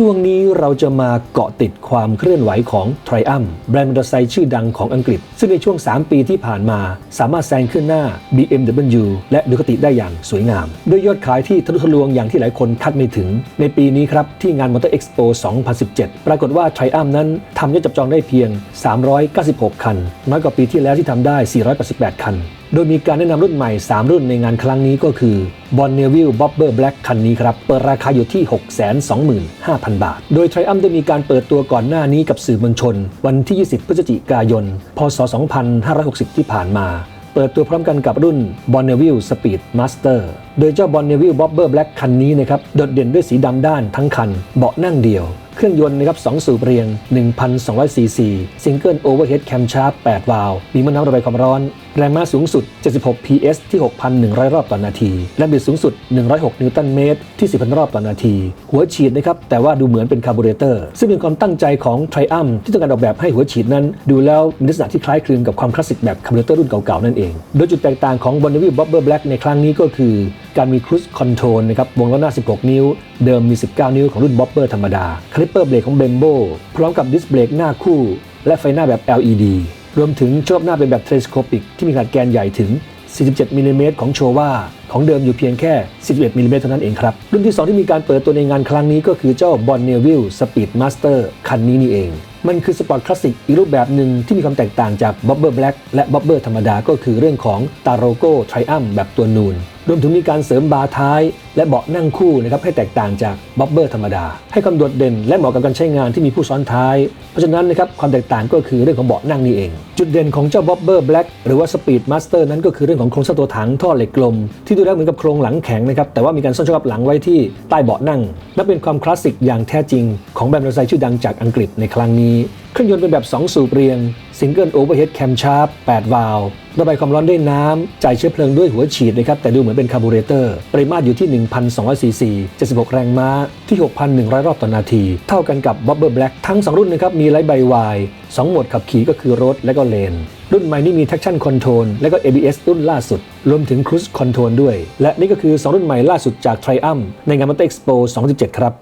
ช่วงนี้เราจะมาเกาะติดความเคลื่อนไหวของ Triumph แบรนด์มอเตอร์ไซค์ชื่อดังของอังกฤษ ซึ่งในช่วง 3 ปีที่ผ่านมา สามารถแซงขึ้นหน้า BMW และดูคติได้อย่างสวยงาม ด้วยยอดขายที่ทะลุทะลวงอย่างที่หลายคนคาดไม่ถึง ในปีนี้ครับ ที่งาน Motor Expo 2017 ปรากฏว่า Triumph นั้นทำยอดจับจองได้เพียง 396 คันน้อยกว่าปีที่แล้วที่ทำได้ 488 คันโดยมีการแนะนำรุ่นใหม่ 3 รุ่นในงานครั้งนี้ก็คือ b o n n e v i l l e Bobber Black คันนี้ครับ เปิดราคาอยู่ที่ 625,000 บาท โดย Triumph ได้มีการเปิดตัวก่อนหน้านี้กับสื่อมวลชน วันที่ 20 พฤศจิกายน พศ 2560 ที่ผ่านมา เปิดตัวพร้อมกันกับรุ่น b o n n e v i l l e Speed Master โดยเจ้า b o n n e v i l l e Bobber Black คันนี้นะครับโดดเด่นด้วยสีดำด้านทั้งคัน เบาะนั่งเดียว เครื่องยนต์นะครับ2สูบเรียง 1,200ซีซีซิงเกิลโอเวอร์เฮดแคมชาร์ป8วาล์วมีมะน้ำระบายความร้อน แรงม้าสูงสุด 76 PS ที่ 6,100 รอบต่อนาที และบิดสูงสุด 106 นิวตันเมตรที่ 10,000 รอบต่อนาที หัวฉีดนะครับแต่ว่าดูเหมือนเป็นคาร์บูเรเตอร์ซึ่งเป็นความตั้งใจของ Triumph ที่ต้องการออกแบบให้หัวฉีดนั้น ดูแล้วมีลักษณะที่คล้ายคลึงกับความคลาสสิกแบบคาร์บูเรเตอร์รุ่นเก่าๆนั่นเอง โดยจุดแตกต่างของ Bonneville Bobber Black ในครั้งนี้ก็คือ การมีครู i คอนโทรลนะครับวงล้อหน้า 16 นิ้ว เดิมมี 19 นิ้วของรุ่น Bobber ธรรมดา คลิปเปอร์เบรกของ Brembo พร้อมกับดิสเบรกหน้าคู่ และไฟหน้าแบบ LED รวมถึงโชคหน้าเป็นแบบเทเลสโคปิกที่มีขนาดแกนใหญ่ถึง 47มิลลิเมตรของโชว่าของเดิมอยู่เพียงแค่ 11มิลลิเมตรเท่านั้นเองครับ รุ่นที่ 2 ที่มีการเปิดตัวในงานครั้งนี้ก็คือเจ้า b o n n e v i l l e Speed Master คันนี้นี่เอง มันคือสปอร์ตคลาสสิกอีกรูปแบบหนึ่งที่มีความแตกต่างจาก Bobber Black และ Bobber ธรรมดาก็คือเรื่องของตาโรโก้ Triumph แบบตัวนูน รวมถึงมีการเสริมบาร์ท้าย และเบาะนั่งคู่นะครับให้แตกต่างจากบ็อบเบอร์ธรรมดา ให้ความโดดเด่นและเหมาะกับการใช้งานที่มีผู้ซ้อนท้าย เพราะฉะนั้นนะครับความแตกต่างก็คือเรื่องของเบาะนั่งนี่เอง จุดเด่นของเจ้าบ็อบเบอร์แบล็กหรือว่าสปีดมาสเตอร์นั้นก็คือเรื่องของโครงสร้างตัวถังท่อเหล็กกลม ที่ดูแล้วเหมือนกับโครงหลังแข็งนะครับแต่ว่ามีการซ่อนช่องรับหลังไว้ที่ใต้เบาะนั่งและเป็นความคลาสสิกอย่างแท้จริง ของแบรนด์มอเตอร์ไซค์ชื่อดังจากอังกฤษในครั้งนี้ เครื่องยนต์เป็นแบบ 2 สูบเรียงซิงเกิลโอเวอร์เฮดแคมชาร์ป8วาล์วระบายความร้อนด้วยน้ำ จ่ายเชื้อเพลิงด้วยหัวฉีดนะครับ แต่ดูเหมือนเป็นคาร์บูเรเตอร์ ปริมาตรอยู่ที่ 1,200 ซีซี 76 แรงม้า ที่ 6,100 รอบต่อนาที เท่ากันกับ Bobber Black ทั้ง 2 รุ่นนะครับ มีไลท์ใบวาย 2 โหมดขับขี่ก็คือรถและก็เลน รุ่นใหม่นี่มี traction control และก็ ABS รุ่นล่าสุด รวมถึง cruise control ด้วย และนี่ก็คือ 2 รุ่นใหม่ล่าสุดจาก Triumph ในงาน Motor Expo 2017 ครับ